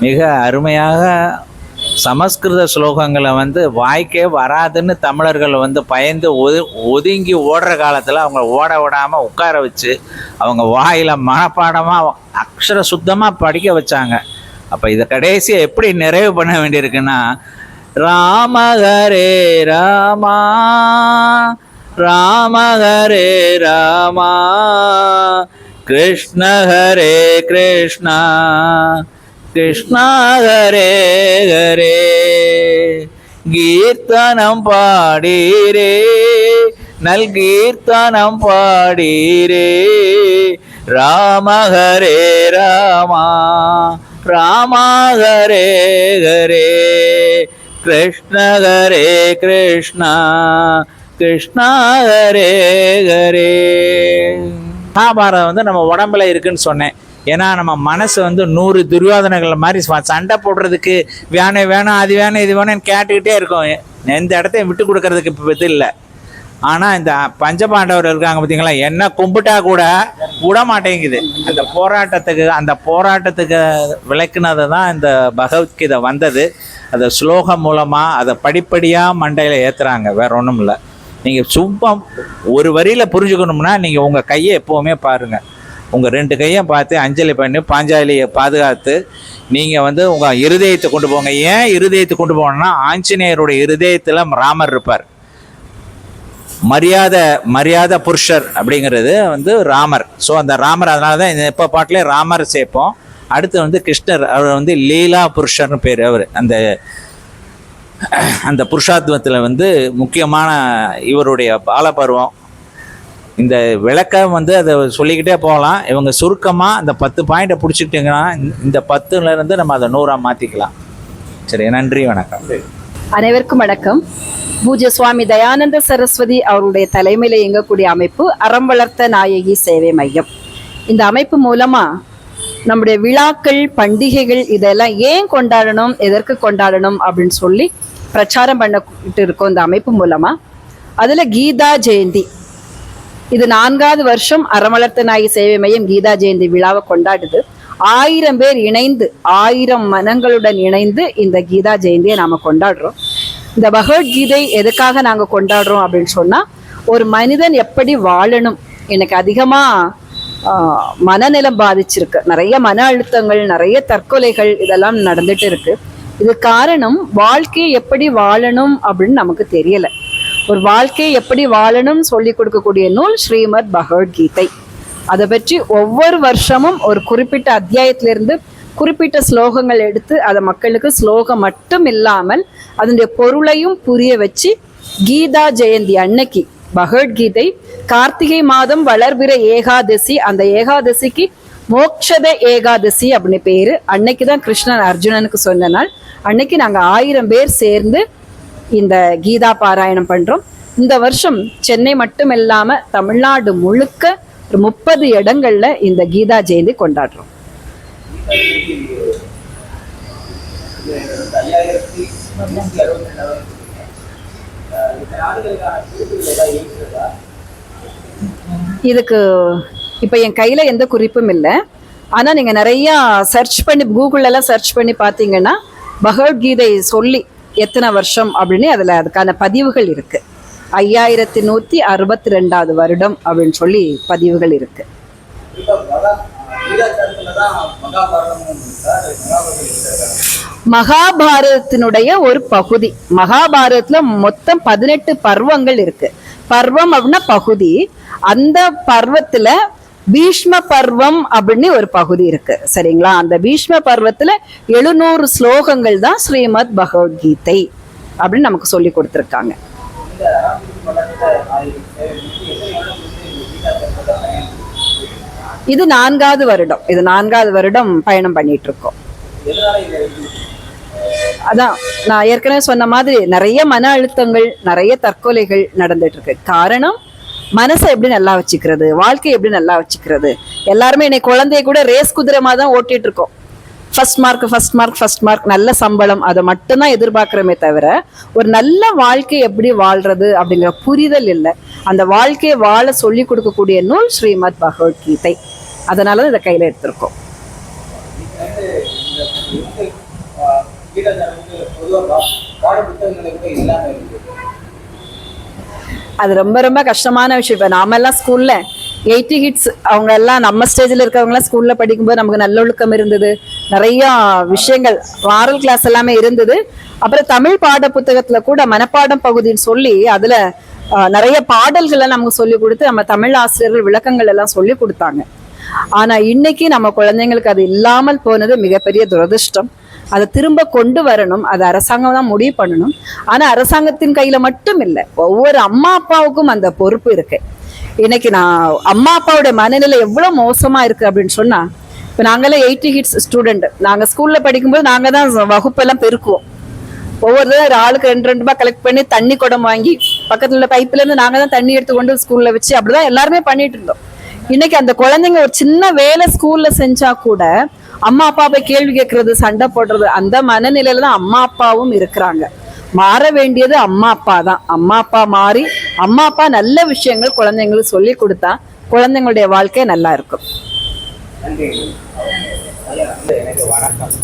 மிக அருமையாக சமஸ்கிருத ஸ்லோகங்களை வந்து வாய்க்கே வராதுன்னு தமிழர்கள் வந்து பயந்து ஒது ஒதுங்கி ஓடுற காலத்தில் அவங்க ஓட விடாமல் உட்கார வச்சு அவங்க வாயில் மனப்பாடமாக அக்ஷர சுத்தமாக படிக்க வச்சாங்க. அப்போ இதை கடைசியை எப்படி நிறைவு பண்ண வேண்டியிருக்குன்னா ராமகரே ராமா ராமகரே ராமா கிருஷ்ண ஹரே கிருஷ்ணா கிருஷ்ணா ஹரே ஹரே. கீர்த்தனம் பாடீரே நல் கீர்த்தனம் பாடீரே. ராம ஹரே ராமா ராமா ஹரே ஹரே. கிருஷ்ண ஹரே கிருஷ்ணா கிருஷ்ணா ஹரே ஹரே. மகாபாரதம் வந்து நம்ம உடம்புல இருக்குன்னு சொன்னேன். ஏன்னா நம்ம மனசு வந்து நூறு துரியோதனைகள் மாதிரி சண்டை போடுறதுக்கு வேணும் வேணும் அது வேணும் இது வேணும்னு கேட்டுக்கிட்டே இருக்கும். எந்த இடத்தையும் விட்டு கொடுக்கறதுக்கு இப்போ இது இல்லை. ஆனால் இந்த பஞ்சபாண்டவர் இருக்காங்க பார்த்தீங்களா என்ன கும்பிட்டா கூட விட மாட்டேங்குது. அந்த போராட்டத்துக்கு அந்த போராட்டத்துக்கு விளக்குனது தான் இந்த பகவத்கீதை வந்தது. அதை ஸ்லோகம் மூலமாக அதை படிப்படியாக மண்டையில் ஏற்றுறாங்க வேற ஒன்றும் இல்லை. நீங்கள் சும்மா ஒரு வரியில் புரிஞ்சுக்கணும்னா நீங்கள் உங்கள் கையை எப்போவுமே பாருங்கள் உங்கள் ரெண்டு கையும் பார்த்து அஞ்சலி பண்ணி பாஞ்சாலியை பாதுகாத்து நீங்கள் வந்து உங்கள் இருதயத்தை கொண்டு போங்க. ஏன் இருதயத்தை கொண்டு போகணும்னா ஆஞ்சநேயருடைய இருதயத்தில் ராமர் இருப்பார். மரியாதை மரியாதை புருஷர் அப்படிங்கிறது வந்து ராமர். ஸோ அந்த ராமர் அதனால தான் இந்த இப்போ பாட்டிலே ராமர் சேர்ப்போம். அடுத்து வந்து கிருஷ்ணர் அவர் வந்து லீலா புருஷர்னு பேர் அவர். அந்த அந்த புருஷாத்வத்தில் வந்து முக்கியமான இவருடைய பாலபருவம் இந்த விளக்கம் வந்து அதை சொல்லிக்கிட்டே போகலாம். இவங்க சுருக்கமாக அந்த பத்து பாயிண்ட்டை பிடிச்சிக்கிட்டிங்கன்னா இந்த பத்துலேருந்து நம்ம அதை நூறாக மாற்றிக்கலாம் சரி நன்றி வணக்கம். அனைவருக்கும் வணக்கம். பூஜ்ய சுவாமி தயானந்த சரஸ்வதி அவருடைய தலைமையில் இயங்கக்கூடிய அமைப்பு அறம் வளர்த்த நாயகி சேவை மையம். இந்த அமைப்பு மூலமாக நம்முடைய விழாக்கள் பண்டிகைகள் இதெல்லாம் ஏன் கொண்டாடணும் எதற்கு கொண்டாடணும் அப்படின்னு சொல்லி பிரச்சாரம் பண்ணிட்டு இருக்கோம் இந்த அமைப்பு மூலமா. அதுல கீதா ஜெயந்தி. இது நான்காவது வருஷம் அறமலர்த்த நாயகி சேவை மையம் கீதா ஜெயந்தி விழாவை கொண்டாடுது. ஆயிரம் பேர் இணைந்து ஆயிரம் மனங்களுடன் இணைந்து இந்த கீதா ஜெயந்தியை நாம கொண்டாடுறோம். இந்த பகவத்கீதை எதுக்காக நாங்க கொண்டாடுறோம் அப்படின்னு சொன்னா ஒரு மனிதன் எப்படி வாழணும் எனக்கு அதிகமா மனநிலம் பாதிச்சிருக்கு. நிறைய மன அழுத்தங்கள் நிறைய தற்கொலைகள் இதெல்லாம் நடந்துட்டு இருக்கு. இது காரணம் வாழ்க்கையை எப்படி வாழணும் அப்படின்னு நமக்கு தெரியல. ஒரு வாழ்க்கையை எப்படி வாழணும் சொல்லி கொடுக்கக்கூடிய நூல் ஸ்ரீமத் பகவத்கீதை. அதை பற்றி ஒவ்வொரு வருஷமும் ஒரு குறிப்பிட்ட அத்தியாயத்திலிருந்து குறிப்பிட்ட ஸ்லோகங்கள் எடுத்து அதை மக்களுக்கு ஸ்லோகம் மட்டும் இல்லாமல் அதனுடைய பொருளையும் புரிய வச்சு கீதா ஜெயந்தி அன்னைக்கு பகவத்கீதை கார்த்திகை மாதம் வளர்பிற ஏகாதசி. அந்த ஏகாதசிக்கு மோக்ஷத ஏகாதசி அப்படின்னு பேரு. அன்னைக்கு தான் கிருஷ்ணன் அர்ஜுனனுக்கு சொன்ன நாள். அன்னைக்கு நாங்கள் ஆயிரம் பேர் சேர்ந்து இந்த கீதா பாராயணம் பண்றோம். இந்த வருஷம் சென்னை மட்டும் இல்லாம தமிழ்நாடு முழுக்க ஒரு முப்பது இடங்கள்ல இந்த கீதா ஜெயந்தி கொண்டாடுறோம். இதுக்கு இப்போ என் கையில் எந்த குறிப்பும் இல்லை. ஆனால் நீங்கள் நிறையா சர்ச் பண்ணி கூகுளெல்லாம் சர்ச் பண்ணி பார்த்தீங்கன்னா பகவத்கீதை சொல்லி எத்தனை வருஷம் அப்படின்னு அதில் அதுக்கான பதிவுகள் இருக்குது ஐயாயிரத்தி நூற்றி அறுபத்தி ரெண்டாவது வருடம் அப்படின்னு சொல்லி பதிவுகள் இருக்குது மகாபாரதத்தினுடைய ஒரு பகுதி. மகாபாரதத்துல மொத்தம் பதினெட்டு பர்வங்கள் இருக்கு. பர்வம் அப்படின்னா பகுதி. அந்த பர்வத்துல பீஷ்ம பர்வம் அப்படின்னு ஒரு பகுதி இருக்கு. சரிங்களா? அந்த பீஷ்ம பர்வத்துல எழுநூறு ஸ்லோகங்கள் தான் ஸ்ரீமத் பகவத்கீதை அப்படின்னு நமக்கு சொல்லி கொடுத்துருக்காங்க. இது நான்காவது வருடம். இது நான்காவது வருடம் பயணம் பண்ணிட்டு இருக்கோம் அதான் நான் ஏற்கனவே சொன்ன மாதிரி நிறைய மன அழுத்தங்கள் நிறைய தற்கொலைகள் நடந்துட்டு இருக்கு காரணம் மனசை எப்படி நல்லா வச்சுக்கிறது வாழ்க்கையை எப்படி நல்லா வச்சுக்கிறது. எல்லாருமே என்னை குழந்தைய கூட ரேஸ் குதிரை மாதிரி தான் ஓட்டிட்டு இருக்கோம் first mark first mark first mark நல்ல சம்பளம். அதை மட்டும்தான் எதிர்பார்க்குறோமே தவிர ஒரு நல்ல வாழ்க்கை எப்படி வாழ்றது அப்படிங்கிற புரிதல் இல்லை. அந்த வாழ்க்கையை வாழ சொல்லி கொடுக்கக்கூடிய நூல் ஸ்ரீமத் பகவத்கீதை அதனால தான் இதை கையில் எடுத்திருக்கோம். அது ரொம்ப ரொம்ப கஷ்டமான விஷயம். இப்போ நாம எல்லாம் ஸ்கூல்ல எயிட்டி ஹிட்ஸ் அவங்க எல்லாம் நம்ம ஸ்டேஜில் இருக்கவங்களாம் ஸ்கூலில் படிக்கும்போது நமக்கு நல்லொழுக்கம் இருந்தது. நிறைய விஷயங்கள் மாரல் கிளாஸ் எல்லாமே இருந்தது. அப்புறம் தமிழ் பாட புத்தகத்தில் கூட மனப்பாடம் பகுதின்னு சொல்லி அதில் நிறைய பாடல்களை நமக்கு சொல்லி கொடுத்து நம்ம தமிழ் ஆசிரியர்கள் விளக்கங்கள் எல்லாம் சொல்லி கொடுத்தாங்க. ஆனால் இன்னைக்கு நம்ம குழந்தைங்களுக்கு அது இல்லாமல் போனது மிகப்பெரிய துரதிர்ஷ்டம். அதை திரும்ப கொண்டு வரணும். அது அரசாங்கம் தான் முடிவு பண்ணணும். ஆனால் அரசாங்கத்தின் கையில் மட்டும் இல்லை. ஒவ்வொரு அம்மா அப்பாவுக்கும் அந்த பொறுப்பு இருக்குது இன்னைக்கு நான் அம்மா அப்பாவோட மனநிலை எவ்வளவு மோசமா இருக்கு அப்படின்னு சொன்னா இப்போ நாங்கெல்லாம் எயிட்டி ஹிட்ஸ் ஸ்டூடெண்ட் நாங்க ஸ்கூல்ல படிக்கும்போது நாங்க தான் வகுப்பெல்லாம் பெருக்குவோம். ஒவ்வொரு ஒரு ஆளுக்கு ரெண்டு ரெண்டு ரூபாய் கலெக்ட் பண்ணி தண்ணி குடம் வாங்கி பக்கத்துல உள்ள பைப்ல இருந்து நாங்க தான் தண்ணி எடுத்து கொண்டு ஸ்கூல்ல வச்சு அப்படிதான் எல்லாருமே பண்ணிட்டு இருந்தோம். இன்னைக்கு அந்த குழந்தைங்க ஒரு சின்ன வேலை ஸ்கூல்ல செஞ்சா கூட அம்மா அப்பா போய் கேள்வி கேட்கறது சண்டை போடுறது அந்த மனநிலையில தான் அம்மா அப்பாவும் இருக்கிறாங்க. மாற வேண்டியது அம்மா அப்பா தான். அம்மா அப்பா மாறி அம்மா அப்பா நல்ல விஷயங்கள் குழந்தைங்களுக்கு சொல்லி கொடுத்தா குழந்தைங்களுடைய வாழ்க்கை நல்லா இருக்கும். நன்றி. வணக்கம்